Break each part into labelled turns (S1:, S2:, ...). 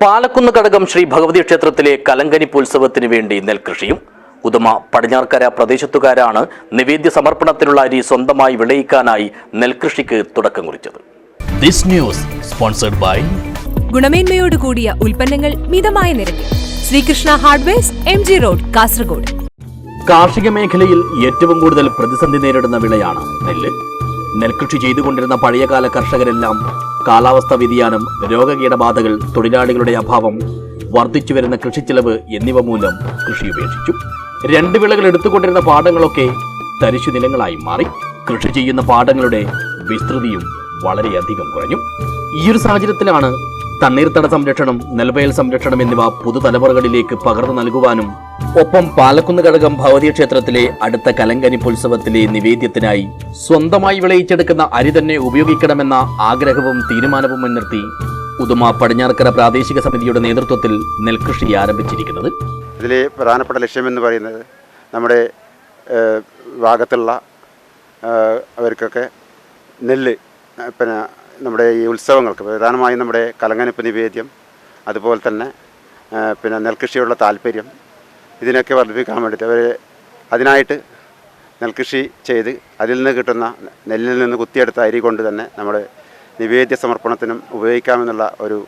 S1: പാലക്കുന്ന് കടകം ശ്രീ ഭഗവതി ക്ഷേത്രത്തിലെ കലങ്കനിപ്പുത്സവത്തിന് വേണ്ടി നെൽകൃഷിയും ഉദമ പടിഞ്ഞാർക്കര പ്രദേശത്തുകാരാണ് നിവേദ്യ സമർപ്പണത്തിനുള്ള അരി സ്വന്തമായി വിളയിക്കാനായി നെൽകൃഷിക്ക് തുടക്കം കുറിച്ചത്. ദിസ് ന്യൂസ് സ്പോൺസർഡ് ബൈ
S2: ഗുണമേന്മയോട് കൂടിയ ഉൽപ്പന്നങ്ങൾ മിതമായ നിരക്കിൽ. Sreekrishna hardwares M G road Kasaragod.
S1: കാർഷിക മേഖലയിൽ ഏറ്റവും കൂടുതൽ പ്രതിസന്ധി നേരിടുന്ന വിളയാണ് നെല്ല്. നെൽകൃഷി ചെയ്തുകൊണ്ടിരുന്ന പഴയകാല കർഷകരെല്ലാം കാലാവസ്ഥാ വ്യതിയാനം രോഗകീടബാധകൾ തൊഴിലാളികളുടെ അഭാവം വർദ്ധിച്ചു വരുന്ന കൃഷിച്ചെലവ് എന്നിവ മൂലം കൃഷി ഉപേക്ഷിച്ചു. രണ്ട് വിളകൾ എടുത്തുകൊണ്ടിരുന്ന പാടങ്ങളൊക്കെ തരിശു നിലങ്ങളായി മാറി. കൃഷി ചെയ്യുന്ന പാടങ്ങളുടെ വിസ്തൃതിയും വളരെയധികം കുറഞ്ഞു. ഈ ഒരു സാഹചര്യത്തിലാണ് തണ്ണീർത്തട സംരക്ഷണം നെൽവയൽ സംരക്ഷണം എന്നിവ പുതുതലമുറകളിലേക്ക് പകർന്നു നൽകുവാനും ഒപ്പം പാലക്കുന്ന് ഘടകം ഭഗവതി ക്ഷേത്രത്തിലെ അടുത്ത കലങ്കനിപ്പുത്സവത്തിലെ നിവേദ്യത്തിനായി സ്വന്തമായി വിളയിച്ചെടുക്കുന്ന അരി തന്നെ ഉപയോഗിക്കണമെന്ന ആഗ്രഹവും തീരുമാനവും മുൻനിർത്തി ഉദുമ പടിഞ്ഞാറക്കര പ്രാദേശിക സമിതിയുടെ നേതൃത്വത്തിൽ നെൽകൃഷി ആരംഭിച്ചിരിക്കുന്നത്.
S3: ഇതിലെ പ്രധാനപ്പെട്ട ലക്ഷ്യമെന്ന് പറയുന്നത് നമ്മുടെ ഭാഗത്തുള്ള അവർക്കൊക്കെ നെല്ല് പിന്നെ നമ്മുടെ ഈ ഉത്സവങ്ങൾക്ക് പ്രധാനമായും നമ്മുടെ കലങ്ങനിപ്പ് നിവേദ്യം അതുപോലെ തന്നെ പിന്നെ നെൽകൃഷിയുള്ള താല്പര്യം ഇതിനൊക്കെ വർദ്ധിപ്പിക്കാൻ വേണ്ടിയിട്ട് അവർ അതിനായിട്ട് നെൽകൃഷി ചെയ്ത് അതിൽ നിന്ന് കിട്ടുന്ന നെല്ലിൽ നിന്ന് കുത്തിയെടുത്ത അരി കൊണ്ട് തന്നെ നമ്മൾ നിവേദ്യ സമർപ്പണത്തിനും ഉപയോഗിക്കാമെന്നുള്ള ഒരു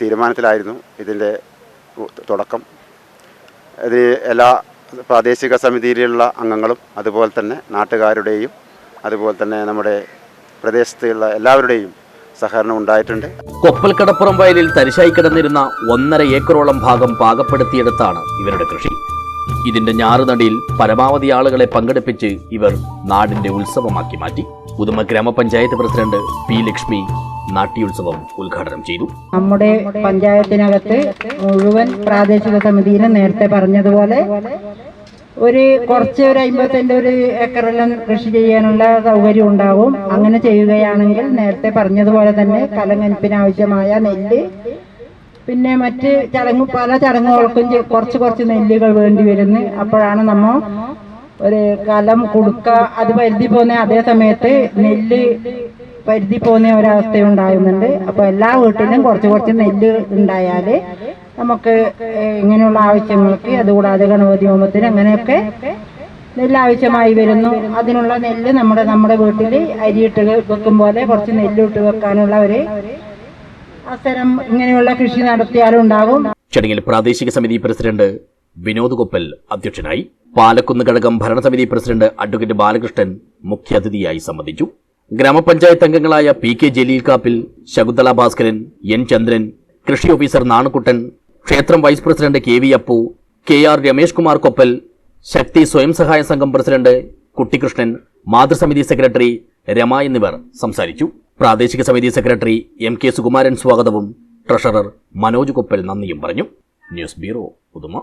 S3: തീരുമാനത്തിലായിരുന്നു ഇതിന്റെ തുടക്കം. ഇത് എല്ലാ പ്രാദേശിക സമിതിയിലുള്ള അംഗങ്ങളും അതുപോലെ തന്നെ നാട്ടുകാരുടെയും അതുപോലെ തന്നെ നമ്മുടെ പ്രദേശത്തുള്ള എല്ലാവരുടെയും സഹകരണം ഉണ്ടായിട്ടുണ്ട്.
S1: കൊപ്പൽ കടപ്പുറം വയലിൽ തരിശായി കിടന്നിരുന്ന ഒന്നര ഏക്കറോളം ഭാഗം പാകപ്പെടുത്തിയെടുത്താണ് ഇവരുടെ കൃഷി. ഇതിന്റെ ഞാറുനടിയിൽ പരമാവധി ആളുകളെ പങ്കെടുപ്പിച്ച് ഇവർ നാടിന്റെ ഉത്സവമാക്കി മാറ്റി. ഉദുമ ഗ്രാമപഞ്ചായത്ത് പ്രസിഡന്റ് പി ലക്ഷ്മി നാട്യോത്സവം ഉദ്ഘാടനം ചെയ്തു.
S4: നമ്മുടെ പഞ്ചായത്തിനകത്ത് മുഴുവൻ പ്രാദേശിക സമിതിയിലും നേരത്തെ പറഞ്ഞതുപോലെ ഒരു കുറച്ച് ഒരു അമ്പത്തിന്റെ ഒരു ഏക്കറെല്ലാം കൃഷി ചെയ്യാനുള്ള സൗകര്യം ഉണ്ടാവും. അങ്ങനെ ചെയ്യുകയാണെങ്കിൽ നേരത്തെ പറഞ്ഞതുപോലെ തന്നെ കലങ്ങനപ്പിനാവശ്യമായ നെല്ല് പിന്നെ മറ്റ് ചടങ്ങ് പല ചടങ്ങുകൾക്കും കുറച്ച് കുറച്ച് നെല്ലുകൾ വേണ്ടി വരുന്നു. അപ്പോഴാണ് നമ്മ ഒരു കലം കൊടുക്ക അത് പരിധി പോകുന്ന അതേ സമയത്ത് നെല്ല് പരിധി പോകുന്ന ഒരവസ്ഥ ഉണ്ടാകുന്നുണ്ട്. അപ്പോൾ എല്ലാ വീട്ടിലും കുറച്ച് കുറച്ച് നെല്ല് ഉണ്ടായാൽ നമുക്ക് ഇങ്ങനെയുള്ള ആവശ്യങ്ങൾക്ക് അതുകൂടാതെ ഗണപതി ഹോമത്തിന് അങ്ങനെയൊക്കെ നെല്ല് ആവശ്യമായി വരുന്നു. അതിനുള്ള നെല്ല് നമ്മുടെ നമ്മുടെ വീട്ടിൽ അരിയിട്ട് വെക്കും പോലെ കുറച്ച് നെല്ല് ഇട്ട് വെക്കാനുള്ള ഒരു അവസരം ഇങ്ങനെയുള്ള കൃഷി നടത്തിയാലുണ്ടാകും
S1: ചടങ്ങിൽ പ്രാദേശിക സമിതി പ്രസിഡന്റ് വിനോദ് കൊപ്പൽ അധ്യക്ഷനായി. പാലക്കുന്ന് ഘടകം ഭരണസമിതി പ്രസിഡന്റ് അഡ്വക്കേറ്റ് ബാലകൃഷ്ണൻ മുഖ്യാതിഥിയായി സംബന്ധിച്ചു. ഗ്രാമപഞ്ചായത്ത് അംഗങ്ങളായ P K Jaleel Kappil Shakunthala Bhaskaran N Chandran കൃഷി ഓഫീസർ നാണുക്കുട്ടൻ ക്ഷേത്രം vice president K V Appu K R Ramesh Kumar Koppal Shakthi സ്വയം സഹായ സംഘം പ്രസിഡന്റ് കുട്ടികൃഷ്ണൻ മാതൃസമിതി സെക്രട്ടറി രമ എന്നിവർ സംസാരിച്ചു. പ്രാദേശിക സമിതി സെക്രട്ടറി എം കെ സുകുമാരൻ സ്വാഗതവും ട്രഷറർ മനോജ് കൊപ്പൽ നന്ദിയും പറഞ്ഞു. News bureau Uduma